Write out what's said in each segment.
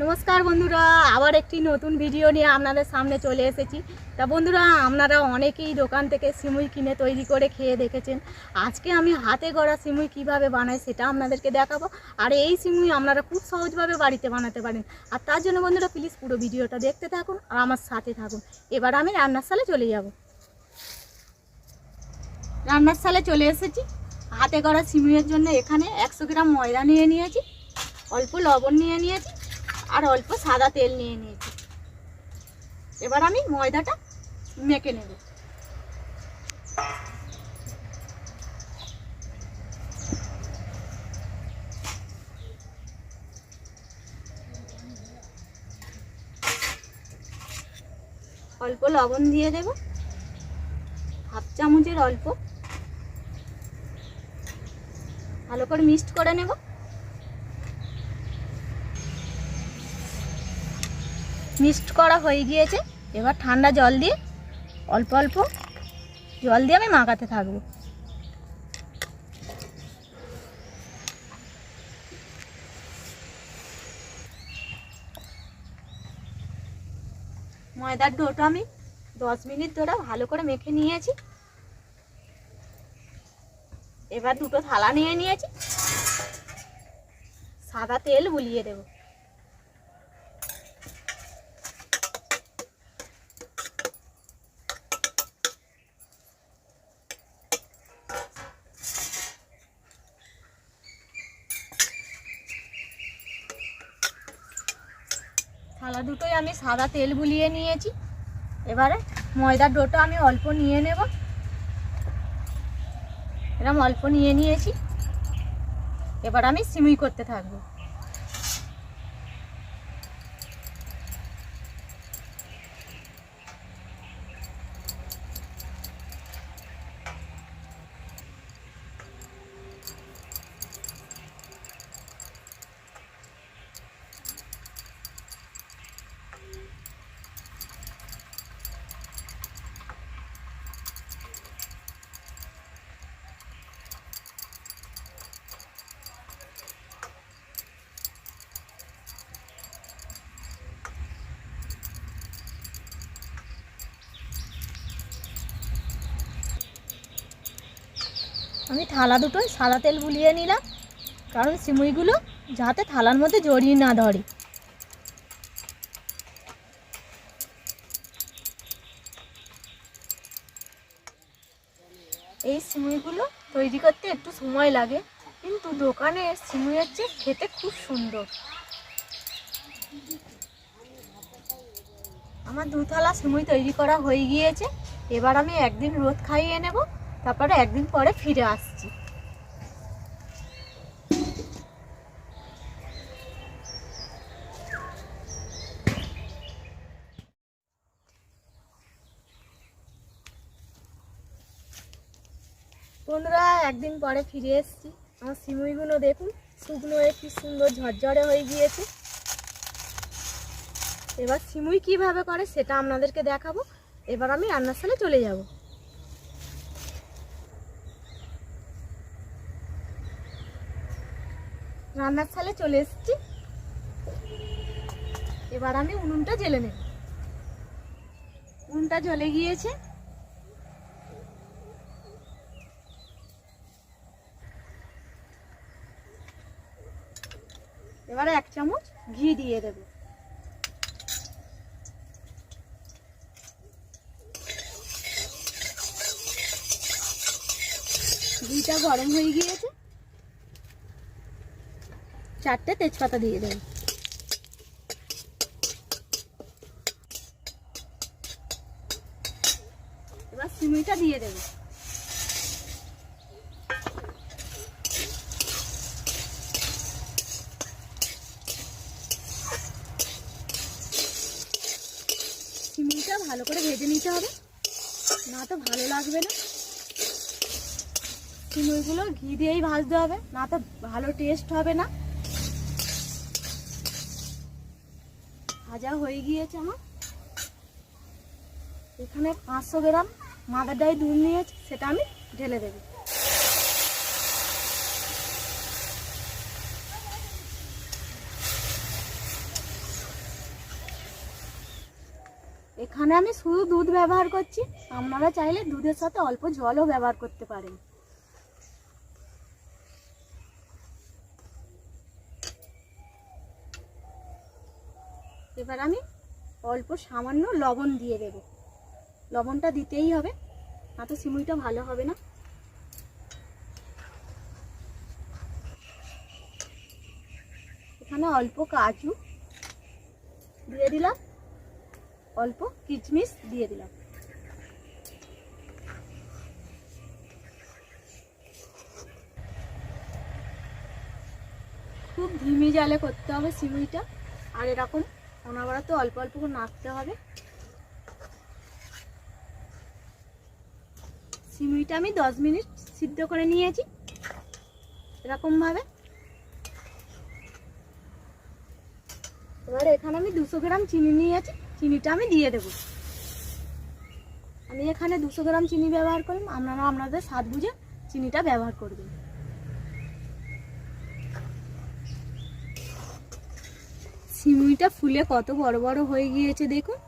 নমস্কার বন্ধুরা, আবার একটি নতুন ভিডিও নিয়ে আপনাদের সামনে চলে এসেছি। তা বন্ধুরা, আপনারা অনেকেই দোকান থেকে সিমুই কিনে তৈরি করে খেয়ে দেখেছেন। আজকে আমি হাতে গড়া সিমুই কীভাবে বানাই সেটা আপনাদেরকে দেখাবো। আর এই সিমুই আপনারা খুব সহজভাবে বাড়িতে বানাতে পারেন। আর তার জন্য বন্ধুরা প্লিজ পুরো ভিডিওটা দেখতে থাকুন আর আমার সাথে থাকুন। এবার আমি রান্নার সালে চলে যাব। রান্নার সালে চলে এসেছি। হাতে গড়া সিমুইয়ের জন্য এখানে একশো গ্রাম ময়দা নিয়ে নিয়েছি, অল্প লবণ নিয়ে নিয়েছি আর অল্প সাদা তেল নিয়ে নিয়েছি। এবার আমি ময়দাটা মেখে নেব। অল্প লবণ দিয়ে দেব। হাফ চামচের অল্প। ভালো করে মিক্সড করে নেব। মিক্সড করা হয়ে গিয়েছে। এবার ঠান্ডা জল দিয়ে অল্প অল্প জল দিয়ে আমি মাখাতে থাকব। ময়দার ডোটা আমি দশ মিনিট ধরে ভালো করে মেখে নিয়েছি। এবার দুটো থালা নিয়ে নিয়েছি। সাদা তেল বুলিয়ে দেবো। থালা দুটোই আমি সাদা তেল বুলিয়ে নিয়েছি। এবারে ময়দার ডোটা আমি অল্প নিয়ে নেব। এরম অল্প নিয়ে নিয়েছি। এবার আমি সিমুই করতে থাকব। আমি থালা দুটোই সাদা তেল বুলিয়ে নিলাম, কারণ সিমুইগুলো যাতে থালার মধ্যে জড়িয়ে না ধরে। এই সিমুইগুলো তৈরি করতে একটু সময় লাগে, কিন্তু দোকানে সিমুইয়ের চেয়ে খেতে খুব সুন্দর। আমার দু থালা সিমুই তৈরি করা হয়ে গিয়েছে, এবার আমি একদিন রোদ খাইয়ে নেব। তারপরে একদিন পরে ফিরে আসছি। বন্ধুরা, একদিন পরে ফিরে এসেছি। আমার সিমুইগুলো দেখুন, শুকনো একটু সুন্দর ঝরঝরে হয়ে গিয়েছে। এবার সিমুই কীভাবে করে সেটা আপনাদেরকে দেখাবো। এবার আমি রান্নার চলে যাব। রান্নার সালে চলে এসেছি। এবার আমি উনুনটা জ্বেলে নেব। উনুনটা জ্বলে গিয়েছে। এবারে এক চামচ ঘি দিয়ে দেব। ঘিটা গরম হয়ে গিয়েছে। চারটে তেজপাতা দিয়ে দেব। এবার সিমুইটা দিয়ে দেব। সিমুইটা ভালো করে ভেজে নিতে হবে। না তো ভালো লাগবে না। সিমুইগুলো ঘি দিয়েই ভাজতে হবে, না তো ভালো টেস্ট হবে না। ভাজা হয়ে গিয়েছে আমার। এখানে পাঁচশো গ্রাম মাদার ডাই দুধ নিয়েছি, সেটা আমি ঢেলে দেবো। এখানে আমি শুধু দুধ ব্যবহার করছি, আপনারা চাইলে দুধের সাথে অল্প জলও ব্যবহার করতে পারেন। এবার আমি অল্প সামান্য লবণ দিয়ে দেব। লবণটা দিতেই হবে, না তো সিমুইটা ভালো হবে না। এখানে অল্প কাজু দিয়ে দিলাম, অল্প কিচমিচ দিয়ে দিলাম। খুব ধিমি জালে করতে হবে সিমুইটা, আর এরকম অনাবরত অল্প অল্প করে নাড়তে হবে। সিমুইটা আমি দশ মিনিট সিদ্ধ করে নিয়েছি, এরকমভাবে। এবার এখানে আমি দুশো গ্রাম চিনি নিয়েছি, চিনিটা আমি দিয়ে দেবো। আমি এখানে দুশো গ্রাম চিনি ব্যবহার করলাম, আপনারা আপনাদের স্বাদ বুঝে চিনিটা ব্যবহার করবেন। সিমুইটা ফুলে কত বড় বড় হয়ে গিয়েছে, দেখুন।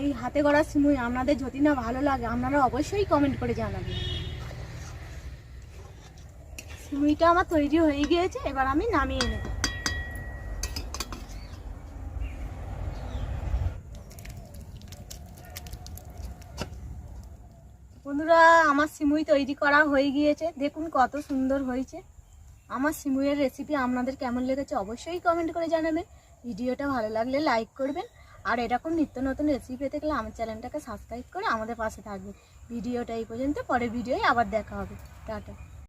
এই হাতে গড়া সিমুই আপনাদের যদি না ভালো লাগে, আপনারা অবশ্যই কমেন্ট করে জানাবেন। সিমুইটা আমার তৈরি হয়ে গিয়েছে, এবার আমি নামিয়ে নেব। বন্ধুরা, আমার সিমুই তৈরি করা হয়ে গিয়েছে, দেখুন কত সুন্দর হয়েছে। আমার সিমুইয়ের রেসিপি আপনাদের কেমন লেগেছে অবশ্যই কমেন্ট করে জানাবেন। ভিডিওটা ভালো লাগলে লাইক করবেন। আর এরকম নিত্য নতুন রেসিপি পেতে গেলে আমার চ্যানেলটাকে সাবস্ক্রাইব করে আমাদের পাশে থাকবে ভিডিওটা এই পর্যন্ত, পরের ভিডিওই আবার দেখা হবে। টাটা।